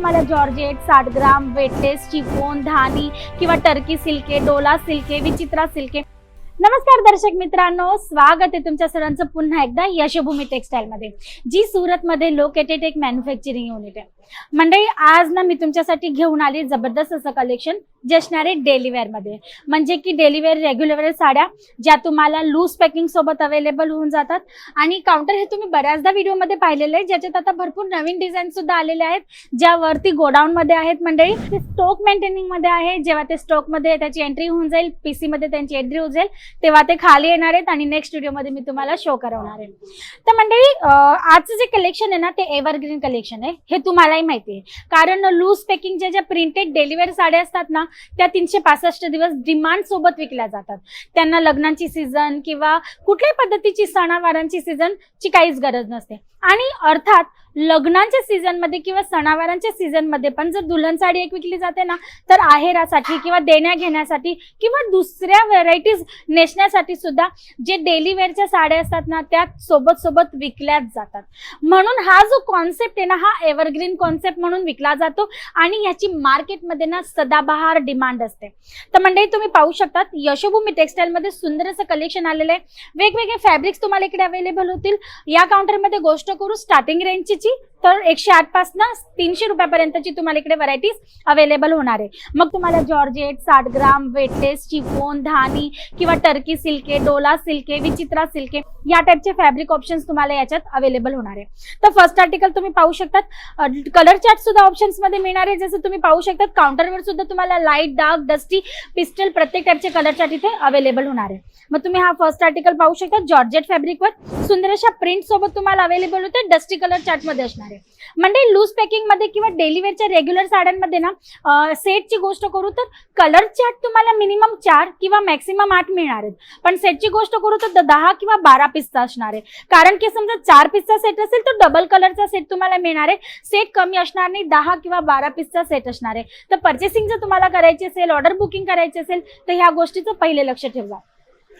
तुम्हाला जॉर्जेट साठ ग्राम वेटेस चिफोन धानी किंवा टर्की सिल्के डोला सिल्के विचित्रा सिल्के नमस्कार दर्शक मित्रांनो स्वागत आहे तुमच्या सर्वांचं पुन्हा एकदा यशभूमी टेक्सटाईलमध्ये जी सुरतमध्ये लोकेटेड एक मॅन्युफॅक्चरिंग युनिट आहे. मंडळी आज ना मी तुमच्यासाठी घेऊन आली जबरदस्त असं कलेक्शन जे असणार आहे मध्ये. म्हणजे की डेलीवेअर रेग्युलर साड्या ज्या तुम्हाला लूज पॅकिंग सोबत अवेलेबल होऊन जातात. आणि काउंटर हे तुम्ही बऱ्याचदा व्हिडिओमध्ये पाहिलेले आहे ज्याच्यात आता भरपूर नवीन डिझाईन सुद्धा आलेले आहेत ज्या वरती गोडाऊनमध्ये आहेत. मंडळी ते स्टॉक मेंटेनिंगमध्ये आहे. जेव्हा ते स्टोकमध्ये त्याची एंट्री होऊन जाईल पीसी मध्ये त्यांची एंट्री होऊन जाईल तेव्हा ते खाली येणार आहेत आणि नेक्स्ट व्हिडिओमध्ये मी तुम्हाला शो करवणार आहे. तर मंडळी आजचं जे कलेक्शन आहे ना ते एव्हरग्रीन कलेक्शन आहे. हे तुम्हालाही माहिती आहे. कारण लूज पॅकिंगच्या ज्या प्रिंटेड डेलिव्हर साड्या असतात ना त्या तीनशे पासष्ट दिवस डिमांड सोबत विकल्या जातात. त्यांना लग्नांची सीझन किंवा कुठल्याही पद्धतीची सणावारांची सीझन ची काहीच गरज नसते. आणि अर्थात लग्नांच्या सीझनमध्ये किंवा सणावारांच्या सीझनमध्ये पण जर दुल्हन साडी एक विकली जाते ना तर आहेरासाठी किंवा देण्या घेण्यासाठी किंवा दुसऱ्या व्हेरायटीज नेसण्यासाठी सुद्धा जे डेली वेअरच्या साड्या असतात ना त्या सोबत सोबत विकल्याच जातात. म्हणून हा जो कॉन्सेप्ट आहे ना हा एव्हरग्रीन कॉन्सेप्ट म्हणून विकला जातो आणि याची मार्केटमध्ये ना सदाबहार डिमांड असते. तर मंडळी तुम्ही पाहू शकतात यशोभूमी टेक्स्टाईलमध्ये सुंदर असं कलेक्शन आलेलं आहे. वेगवेगळे फॅब्रिक्स तुम्हाला इकडे अवेलेबल होतील. या काउंटरमध्ये गोष्ट करू स्टार्टिंग रेंजची जी तर एकशे आठ पासनं तीनशे रुपयापर्यंतची तुम्हाला इकडे व्हरायटीज अवेलेबल होणार आहे. मग तुम्हाला जॉर्जेट साठ ग्राम वेटलेस चिफोन धानी किंवा टर्की सिल्के डोला सिल्के विचित्रा सिल्के या टाईपचे फॅब्रिक ऑप्शन्स तुम्हाला याच्यात अवेलेबल होणार आहे. तर फर्स्ट आर्टिकल तुम्ही पाहू शकतात. कलर चार्ट सुद्धा ऑप्शन्समध्ये मिळणार आहे. जसं तुम्ही पाहू शकतात काउंटरवर सुद्धा तुम्हाला लाइट डार्क डस्टी पिस्टल प्रत्येक टाईपचे कलर चार्ट इथे अवेलेबल होणार आहे. मग तुम्ही हा फर्स्ट आर्टिकल पाहू शकता जॉर्जेट फॅब्रिकवर सुंदर अशा प्रिंट सोबत तुम्हाला अवेलेबल होते. डस्टी कलर चार्टमध्ये असणार. म्हणजे लूज पॅकिंगमध्ये किंवा डेली वेअरच्या रेग्युलर साड्यांमध्ये ना सेटची गोष्ट करू तर कलर चार्ट तुम्हाला मिनिमम चार किंवा मॅक्सिमम आठ मिळणार आहेत. पण सेटची गोष्ट करू तर दहा किंवा बारा पीसचा असणार आहे. कारण की समजा चार पीसचा सेट असेल तर डबल कलरचा सेट तुम्हाला मिळणार आहे. सेट कमी असणार नाही दहा किंवा बारा पीसचा सेट असणार आहे. तर पर्चेसिंग जर तुम्हाला करायची असेल ऑर्डर बुकिंग करायची असेल तर ह्या गोष्टीचं पहिले लक्ष ठेवा.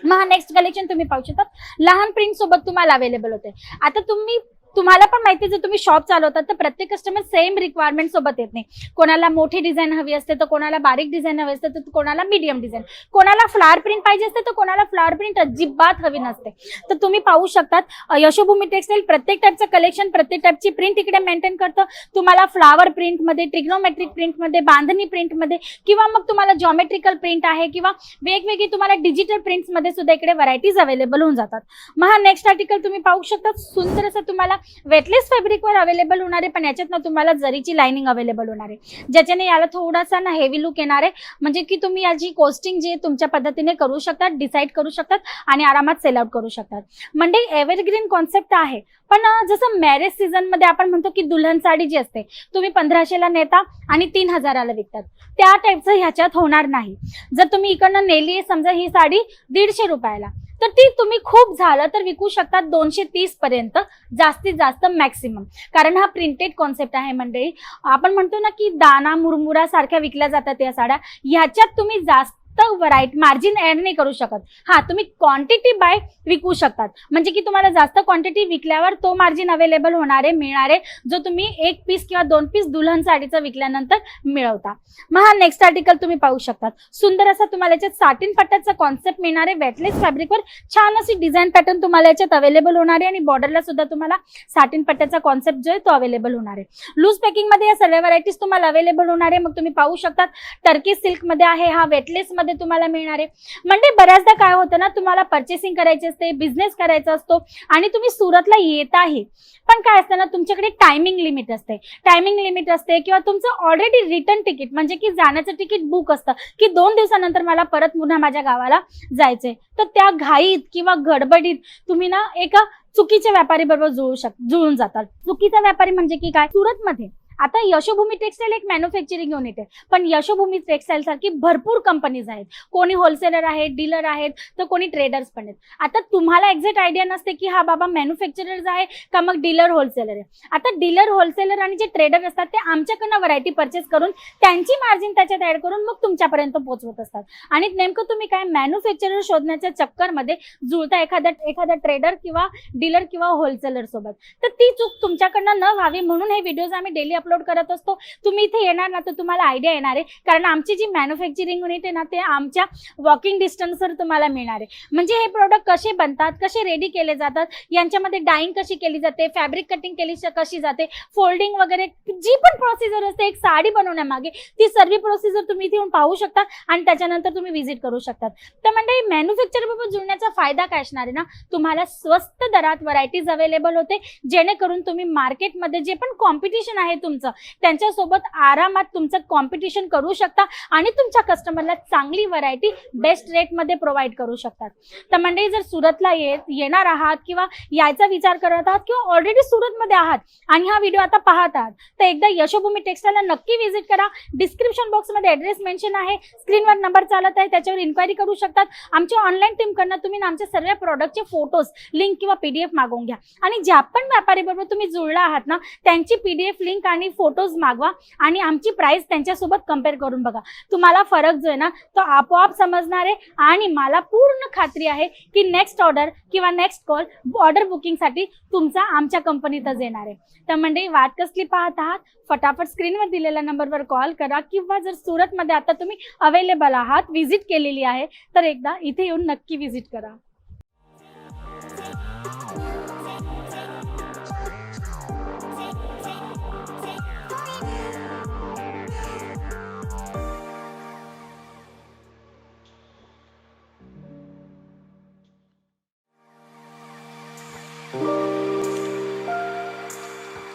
मग हा नेक्स्ट कलेक्शन तुम्ही पाहू शकता. लहान प्रिंट सोबत तुम्हाला अवेलेबल होते आता तुम्ही तुम्हाला पण माहिती आहे, जर तुम्ही शॉप चालवतात तर प्रत्येक कस्टमर सेम रिक्वायरमेंट सोबत येत नाही. कोणाला मोठी डिझाईन हवी असते तर कोणाला बारीक डिझाईन हवी असते तर कोणाला मीडियम डिझाईन कोणाला फ्लॉवर प्रिंट पाहिजे असते तर कोणाला फ्लॉवर प्रिंट अजिबात हवी नसते. तर तुम्ही पाहू शकतात यशोभूमी टेक्सटाईल प्रत्येक टाईपचं कलेक्शन प्रत्येक टाईपची प्रिंट इकडे मेंटेन करतं. तुम्हाला फ्लावर प्रिंटमध्ये ट्रिग्नोमेट्रिक प्रिंटमध्ये बांधणी प्रिंटमध्ये किंवा मग तुम्हाला जॉमेट्रिकल प्रिंट आहे किंवा वेगवेगळी तुम्हाला डिजिटल प्रिंट्समध्ये सुद्धा इकडे व्हरायटीज अवेलेबल होऊन जातात. मग हा नेक्स्ट आर्टिकल तुम्ही पाहू शकता सुंदर असं तुम्हाला वेटलेस फॅब्रिकवर अवेलेबल होणार आहे पण याच्यात ना तुम्हाला जरीची लाइनिंग अवेलेबल होणार आहे. ज्याच्याने याला थोडासा ना हेवी लुक येणार आहे. म्हणजे की तुम्ही याची कोस्टिंग जी तुमच्या पद्धतीने करू शकतात डिसाईड करू शकतात आणि आरामात सेल आउट करू शकतात. म्हणजे एव्हरग्रीन कॉन्सेप्ट आहे. पण जसं मॅरेज सीझनमध्ये आपण म्हणतो की दुल्हन साडी जी असते तुम्ही पंधराशेला नेता आणि तीन हजाराला विकतात. त्या टाईपचं ह्याच्यात होणार नाही. जर तुम्ही इकडनं नेली समजा ही साडी दीडशे रुपयाला तर ती तुम्ही खूप झालं तर विकू शकतात दोनशे तीस पर्यंत जास्तीत जास्त मॅक्सिमम कारण हा प्रिंटेड कॉन्सेप्ट आहे मंडळी. आपण म्हणतो ना की दाना मुरमुरा सारख्या विकल्या जातात या साड्या. ह्याच्यात तुम्ही जास्त व्हरायटी मार्जिन ऍड नाही करू शकत. हा तुम्ही क्वांटिटी बाय विकू शकतात. म्हणजे की तुम्हाला जास्त क्वांटिटी विकल्यावर तो मार्जिन अवेलेबल होणार आहे मिळणार आहे जो तुम्ही एक पीस किंवा दोन पीस दुल्हन साडीचा विकल्यानंतर मिळवता. मग हा नेक्स्ट आर्टिकल तुम्ही पाहू शकतात. सुंदर असा तुम्हाला याच्यात साटीन पट्ट्याचा कॉन्सेप्ट मिळणार आहे वेटलेस फॅब्रिकवर छान अशी डिझाईन पॅटर्न तुम्हाला याच्यात अवेलेबल होणार आहे आणि बॉर्डरला सुद्धा तुम्हाला साटीन पट्ट्याचा कॉन्सेप्ट जो आहे तो अवेलेबल होणार. आहे लूज पॅकिंगमध्ये या सर्व व्हरायटीज तुम्हाला अवेलेबल होणार. आहे मग तुम्ही पाहू शकतात टर्की सिल्कमध्ये आहे हा वेटलेस मध्ये तुम्हाला मिळणार. आहे म्हणजे बऱ्याचदा काय होतं ना तुम्हाला पर्चेसिंग करायची असते बिझनेस करायचा असतो आणि तुम्ही सुरतला येत आहे पण काय असतं ना तुमच्याकडे टायमिंग लिमिट असते. टायमिंग लिमिट असते किंवा तुमचं ऑलरेडी रिटर्न तिकीट म्हणजे की जाण्याचं तिकीट बुक असतं की दोन दिवसानंतर मला परत पुन्हा माझ्या गावाला जायचंय. तर त्या घाईत किंवा गडबडीत तुम्ही ना एका चुकीच्या व्यापारी बरोबर जुळू शक जुळून जातात चुकीचा व्यापारी म्हणजे की काय? सुरतमध्ये. आता यशोभूमी टेक्सटाईल एक मॅन्युफॅक्चरिंग युनिट आहे. पण यशोभूमी टेक्सटाईल सारखी भरपूर कंपनीज आहेत. कोणी होलसेलर आहेत डीलर आहेत तर कोणी ट्रेडर्स पण आहेत. आता तुम्हाला एक्झॅक्ट आयडिया नसते की हा बाबा मॅन्युफॅक्चरर्स आहे का मग डीलर होलसेलर आहे. आता डीलर होलसेलर आणि जे ट्रेडर असतात ते आमच्याकडनं व्हरायटी परचेस करून त्यांची मार्जिन त्याच्यात ऍड करून मग तुमच्यापर्यंत पोहोचवत असतात. आणि नेमकं तुम्ही काय मॅन्युफॅक्चरर शोधण्याच्या चक्करमध्ये जुळता एखाद्या एखादा ट्रेडर किंवा डीलर किंवा होलसेलर सोबत. तर ती चूक तुमच्याकडनं न व्हावी म्हणून हे व्हिडिओज आम्ही डेली अपलोड अपलोड करत असतो. तुम्ही इथे येणार ना तर तुम्हाला आयडिया येणार आहे. कारण आमची जी मॅन्युफॅक्चरिंग युनिट आहे ना ते आमच्या वॉकिंग डिस्टन्सवर तुम्हाला मिळणार आहे. म्हणजे हे प्रोडक्ट कसे बनतात कसे रेडी केले जातात यांच्यामध्ये डाईंग कशी केली जाते फॅब्रिक कटिंग केली कशी जाते फोल्डिंग वगैरे जी पण प्रोसिजर असते एक साडी बनवण्यामागे ती सर्व प्रोसिजर तुम्ही इथे येऊन पाहू शकता आणि त्याच्यानंतर तुम्ही व्हिजिट करू शकतात. तर म्हणजे मॅन्युफॅक्चर बरोबर जुळण्याचा फायदा काय असणार आहे ना? तुम्हाला स्वस्त दरात व्हरायटीज अवेलेबल होते जेणेकरून तुम्ही मार्केटमध्ये जे पण कॉम्पिटिशन आहे तुमचं त्यांच्यासोबत आरामात तुमचं कॉम्पिटिशन करू शकता आणि तुमच्या कस्टमरला चांगली व्हरायटी बेस्ट रेटमध्ये प्रोव्हाइड करू शकतात. तर म्हणजे जर सुरतला येत येणार आहात किंवा यायचा विचार करत आहात किंवा ऑलरेडी सुरतमध्ये आहात आणि हा व्हिडिओ आता पाहत आहात तर एकदा यशोभूमी टेक्सटाईलला नक्की व्हिजिट करा. डिस्क्रिप्शन बॉक्समध्ये ॲड्रेस मेन्शन आहे. स्क्रीनवर नंबर चालत आहे त्याच्यावर इन्क्वायरी करू शकतात. आमच्या ऑनलाईन टीमकडनं तुम्ही आमच्या सर्व प्रॉडक्टचे फोटोज लिंक किंवा पीडीएफ मागवून घ्या. आणि ज्या पण व्यापारी बरोबर तुम्ही जुळला आहात ना त्यांची पीडीएफ लिंक आणि फोटोज मागवा आणि आमची प्राइस त्यांच्यासोबत कंपेअर करून बघा. तुम्हाला फरक जो आहे ना तो आपोआप समजणार आहे आणि मला पूर्ण खात्री आहे की नेक्स्ट ऑर्डर किंवा नेक्स्ट कॉल ऑर्डर बुकिंगसाठी तुमचा आमच्या कंपनीतच येणार आहे. तर म्हणजे वाट कसली पाहत आहात? फटाफट स्क्रीनवर दिलेल्या नंबरवर कॉल करा किंवा जर सुरतमध्ये आता तुम्ही अवेलेबल आहात व्हिजिट केलेली आहे तर एकदा इथे येऊन नक्की व्हिजिट करा.